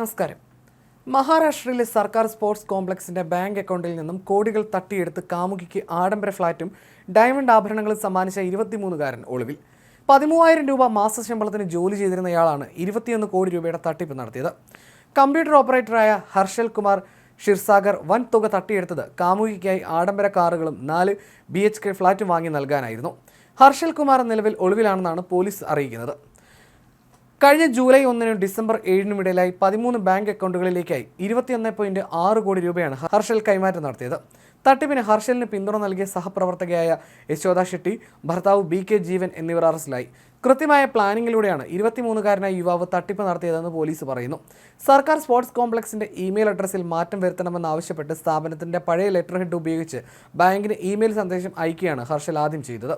നമസ്കാരം. മഹാരാഷ്ട്രയിലെ സർക്കാർ സ്പോർട്സ് കോംപ്ലക്സിന്റെ ബാങ്ക് അക്കൗണ്ടിൽ നിന്നും കോടികൾ തട്ടിയെടുത്ത് കാമുകിക്ക് ആഡംബര ഫ്ളാറ്റും ഡയമണ്ട് ആഭരണങ്ങളും സമ്മാനിച്ച ഇരുപത്തിമൂന്നുകാരൻ ഒളിവിൽ. പതിമൂവായിരം രൂപ മാസശമ്പളത്തിന് ജോലി ചെയ്തിരുന്നയാളാണ് ഇരുപത്തിയൊന്ന് കോടി രൂപയുടെ തട്ടിപ്പ് നടത്തിയത്. കമ്പ്യൂട്ടർ ഓപ്പറേറ്ററായ ഹർഷൽ കുമാർ ഷിർസാഗർ വൻ തുക തട്ടിയെടുത്തത് കാമുകിക്കായി ആഡംബര കാറുകളും നാല് ബി എച്ച് കെ ഫ്ളാറ്റും വാങ്ങി നൽകാനായിരുന്നു. ഹർഷൽ കുമാർ നിലവിൽ ഒളിവിലാണെന്നാണ് പോലീസ് അറിയിക്കുന്നത്. കഴിഞ്ഞ ജൂലൈ ഒന്നിനും ഡിസംബർ ഏഴിനും ഇടയിലായി പതിമൂന്ന് ബാങ്ക് അക്കൗണ്ടുകളിലേക്കായി ഇരുപത്തിയൊന്ന് പോയിന്റ് ആറ് കോടി രൂപയാണ് ഹർഷൽ കൈമാറ്റം നടത്തിയത്. തട്ടിപ്പിന് ഹർഷലിന് പിന്തുണ നൽകിയ സഹപ്രവർത്തകയായ യശോദ ഷെട്ടി ഭർത്താവ് ബി കെ ജീവൻ എന്നിവർ അറസ്റ്റിലായി. കൃത്യമായ പ്ലാനിങ്ങിലൂടെയാണ് ഇരുപത്തിമൂന്നുകാരനായ യുവാവ് തട്ടിപ്പ് നടത്തിയതെന്ന് പോലീസ് പറയുന്നു. സർക്കാർ സ്പോർട്സ് കോംപ്ലക്സിന്റെ ഇമെയിൽ അഡ്രസ്സിൽ മാറ്റം വരുത്തണമെന്നാവശ്യപ്പെട്ട് സ്ഥാപനത്തിന്റെ പഴയ ലെറ്റർ ഹെഡ് ഉപയോഗിച്ച് ബാങ്കിന് ഇമെയിൽ സന്ദേശം അയക്കുകയാണ് ഹർഷൽ ആദ്യം ചെയ്തത്.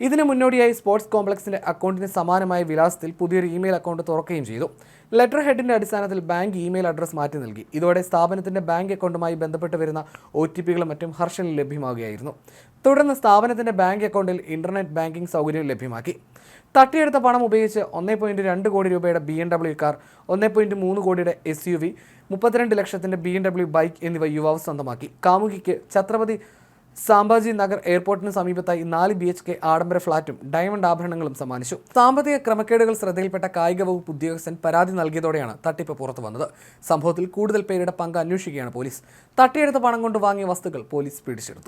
ഇതിനു മുന്നോടിയായി സ്പോർട്സ് കോംപ്ലക്സിന്റെ അക്കൗണ്ടിന് സമാനമായ വിലാസത്തിൽ പുതിയൊരു ഇമെയിൽ അക്കൗണ്ട് തുറക്കുകയും ചെയ്തു. ലെറ്റർ ഹെഡിന്റെ അടിസ്ഥാനത്തിൽ ബാങ്ക് ഇമെയിൽ അഡ്രസ് മാറ്റി നൽകി. ഇതോടെ സ്ഥാപനത്തിന്റെ ബാങ്ക് അക്കൗണ്ടുമായി ബന്ധപ്പെട്ട് വരുന്ന ഒ ടി പികളും മറ്റും ഹർഷന് ലഭ്യമാകുകയായിരുന്നു തുടർന്ന് സ്ഥാപനത്തിന്റെ ബാങ്ക് അക്കൗണ്ടിൽ ഇന്റർനെറ്റ് ബാങ്കിംഗ് സൗകര്യം ലഭ്യമാക്കി. തട്ടിയെടുത്ത പണം ഉപയോഗിച്ച് ഒന്നേ പോയിന്റ് രണ്ട് കോടി രൂപയുടെ ബി എം ഡബ്ല്യു കാർ ഒന്നേ പോയിന്റ് മൂന്ന് കോടിയുടെ എസ് യു വി മുപ്പത്തിരണ്ട് ലക്ഷത്തിന്റെ ബി എം ഡബ്ല്യു ബൈക്ക് എന്നിവ യുവാവ് സ്വന്തമാക്കി. കാമുകിക്ക് ഛത്രപതി സാംബാജി നഗർ എയർപോർട്ടിന് സമീപത്തായി നാല് ബി എച്ച് കെ ആഡംബര ഫ്ളാറ്റും ഡയമണ്ട് ആഭരണങ്ങളും സമ്മാനിച്ചു. സാമ്പത്തിക ക്രമക്കേടുകൾ ശ്രദ്ധയിൽപ്പെട്ട കായിക വകുപ്പ് ഉദ്യോഗസ്ഥൻ പരാതി നൽകിയതോടെയാണ് തട്ടിപ്പ് പുറത്തു വന്നത്. സംഭവത്തിൽ കൂടുതൽ പേരുടെ പങ്ക് അന്വേഷിക്കുകയാണ് പോലീസ്. തട്ടിയെടുത്ത പണം കൊണ്ട് വാങ്ങിയ വസ്തുക്കൾ പോലീസ് പിടിച്ചെടുത്തു.